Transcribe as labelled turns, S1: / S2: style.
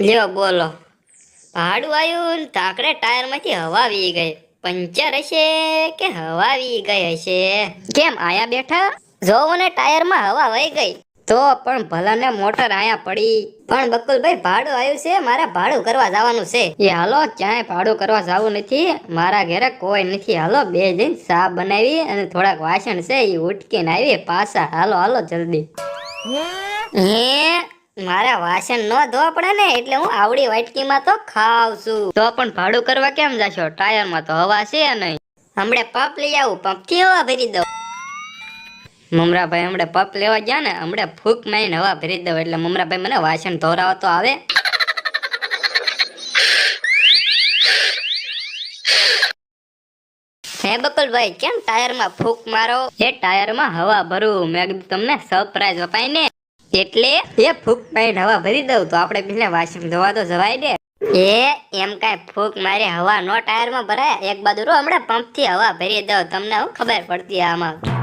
S1: લ્યો, બોલો. ભાડું આવ્યું ને તાકડે ટાયરમાંથી હવા આવી ગઈ. પંચર હશે કે હવા આવી ગઈ હશે? કેમ આયા બેઠા? જોવો ને, ટાયરમાં હવા વહી ગઈ. તો પણ ભલાને મોટર આયા પડી. પણ બકુલભાઈ, ભાડું આવ્યું છે, મારે ભાડું કરવા જવાનું છે. એ હાલો, ક્યાંય ભાડું કરવા જવું નથી. મારા ઘરે કોઈ નથી. હાલો, બે જઈને ચા બનાવી અને થોડાક વાસણ છે, એ ઉટકીને આવી પાછા. હાલો હાલો, જલ્દી. હે? મારા વાસણ ન ધોવા પડે ને એટલે હું આવડી વાટકીમાં તો ખાવ છું. તો પણ ભાડું કરવા કેમ જાશો? ટાયરમાં તો હવા છે નહીં. હમણે પપ લઈ આવું પંપથી હવા ભરી દઉં. મમરાભાઈ હમણે પપ લેવા ગયા ને હમણે ફૂક મારીને હવા ભરી દઉં. એટલે મમરાભાઈ મને વાસણ ધોરાવો તો આવે. હે બકુલભાઈ કેમ ટાયરમાં ફૂક મારો? એ ટાયરમાં હવા ભરું. મેં તમને સરપ્રાઈઝ અપાય ને એટલે? એ ફૂક મારીને હવા ભરી દઉં તો આપણે પેલા વાસણ ધોવા તો જવાય ને. એ એમ કાંઈ ફૂક મારી હવા નો ટાયરમાં ભરાય? એક બાજુ રો હમણાં પંપથી હવા ભરી દઉં. તમને હું ખબર પડતી આમાં.